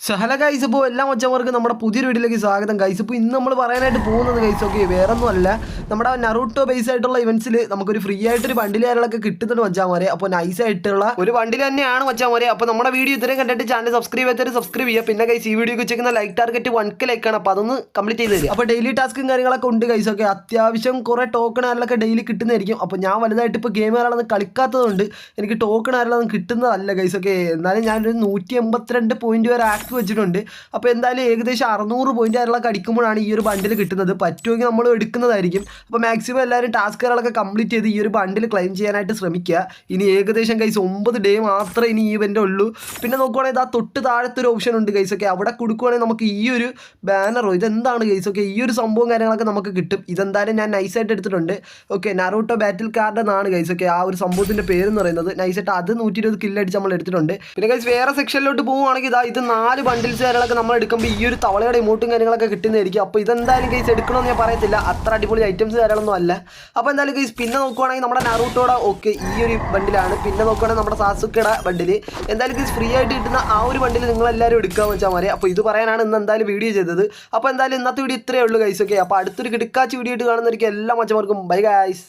Sahala guys ഇപ്പോൾ എല്ലാ മച്ചന്മാർക്ക് നമ്മുടെ പുതിയൊരു വീട്ടിലേക്ക് സ്വാഗതം. ഗൈസ് ഇപ്പോൾ ഇന്ന് നമ്മൾ പറയാനായിട്ട് പോകുന്നത് ഗൈസ് ഓക്കെ വേറെ ഒന്നും അല്ല നമ്മുടെ നറൂട്ടോ ബേസ് ആയിട്ടുള്ള ഇവന്റ്സിൽ നമുക്കൊരു ഫ്രീ ആയിട്ടൊരു ബണ്ടിൽ കാര്യങ്ങളൊക്കെ കിട്ടുന്നുണ്ട് മച്ചാമാരെ. അപ്പോൾ നൈസ് ആയിട്ടുള്ള ഒരു ബണ്ടിൽ തന്നെയാണ് മച്ചാമാരെ. അപ്പോൾ നമ്മുടെ വീഡിയോ ഇത്രയും കണ്ടിട്ട് ചാനൽ സബ്സ്ക്രൈബ് ചെയ്തിട്ട് സബ്സ്ക്രൈബ് ചെയ്യുക. പിന്നെ ഗൈസ് ഈ വീഡിയോ വെച്ചിരിക്കുന്ന ലൈക്ക് ടാർഗറ്റ് വൺ കെ ലൈക്കാണ് അപ്പോൾ അതൊന്ന് കംപ്ലീറ്റ് ചെയ്ത് തരിക. അപ്പോൾ ഡെയിലി ടാസ്കും കാര്യങ്ങളൊക്കെ ഉണ്ട് ഗൈസ് ഓക്കെ അത്യാവശ്യം കുറേ ടോക്കൺ ആരെല്ലാം ഡെയിലി കിട്ടുന്നതായിരിക്കും. അപ്പോൾ ഞാൻ വലുതായിട്ട് ഇപ്പോൾ ഗെയിം ആരാളൊന്നും കളിക്കാത്തതുകൊണ്ട് എനിക്ക് ടോക്കൺ ആരെല്ലാം കിട്ടുന്നതല്ല ഗൈസ് ഓക്കെ എന്നാലും ഞാനൊരു നൂറ്റി എൺപത്തിരണ്ട് പോയിന്റ് വരെ ആക്കി വെച്ചിട്ടുണ്ട്. അപ്പോൾ എന്തായാലും ഏകദേശം അറുന്നൂറ് പോയിന്റ് ആരെല്ലാം അടിക്കുമ്പോഴാണ് ഈ ഒരു ബണ്ടിൽ കിട്ടുന്നത്. പറ്റുമെങ്കിൽ നമ്മൾ എടുക്കുന്നതായിരിക്കും. അപ്പോൾ മാക്സിമം എല്ലാവരും ടാസ്കുകളൊക്കെ കംപ്ലീറ്റ് ചെയ്ത് ഈ ഒരു ബണ്ടിൽ ക്ലെയിം ചെയ്യാനായിട്ട് ശ്രമിക്കുക. ഇനി ഏകദേശം കൈസ് ഒമ്പത് ഡേ മാത്രമേ ഇനി ഈ ഇവന്റ് ഉള്ളൂ. പിന്നെ നോക്കുവാണെങ്കിൽ ആ തൊട്ട് താഴത്തെ ഒരു ഓപ്ഷൻ ഉണ്ട് കൈസൊക്കെ അവിടെ കൊടുക്കുവാണെങ്കിൽ നമുക്ക് ഈ ഒരു ബാനറോ ഇതെന്താണ് കൈസൊക്കെ ഈ ഒരു സംഭവം കാര്യങ്ങളൊക്കെ നമുക്ക് കിട്ടും. ഇതെന്തായാലും ഞാൻ നൈസായിട്ട് എടുത്തിട്ടുണ്ട്. ഓക്കെ നറൂട്ടോ ബാറ്റിൽ കാർഡ് എന്നാണ് കൈസൊക്കെ ആ ഒരു സംഭവത്തിന്റെ പേര് എന്ന് പറയുന്നത് നൈസായിട്ട് അത് നൂറ്റി ഇരുപത് കില്ലടിച്ച് നമ്മൾ എടുത്തിട്ടുണ്ട്. പിന്നെ കൈസ് വേറെ സെക്ഷനിലോട്ട് പോവുകയാണെങ്കിൽ ഇതാ ഇത് നാല് ബണ്ടിൽസ് കാര്യങ്ങളൊക്കെ നമ്മൾ എടുക്കുമ്പോൾ ഈ ഒരു തവളയുടെ ഇമോട്ടും കാര്യങ്ങളൊക്കെ കിട്ടുന്നതായിരിക്കും. അപ്പോൾ ഇതെന്തായാലും കേസ് എടുക്കണമെന്ന് ഞാൻ പറയത്തില്ല. അത്ര അടിപൊളി ഐറ്റംസ് കാര്യങ്ങളൊന്നും അല്ല. അപ്പോൾ എന്തായാലും കേസ് പിന്നെ നോക്കുവാണെങ്കിൽ നമ്മുടെ നാറൂട്ടോടെ ഓക്കെ ഈ ഒരു ബണ്ടിലാണ് പിന്നെ നോക്കുവാണെങ്കിൽ നമ്മുടെ സാസുക്കയുടെ ബണ്ടിൽ എന്തായാലും കേസ് ഫ്രീ ആയിട്ട് കിട്ടുന്ന ആ ഒരു ബണ്ടിൽ നിങ്ങൾ എല്ലാവരും എടുക്കുക വെച്ചാൽ മതി അപ്പോൾ ഇത് പറയാനാണ് ഇന്ന് എന്തായാലും വീഡിയോ ചെയ്തത്. അപ്പോൾ എന്തായാലും ഇന്നത്തെ വീഡിയോ ഇത്രയേ ഉള്ളൂ കൈസ് ഓക്കെ അപ്പോൾ അടുത്തൊരു കിടക്കാച്ച് വീഡിയോ ആയിട്ട് കാണുന്നവർക്ക് എല്ലാ മച്ചമാർക്കും ബൈ ഗൈസ്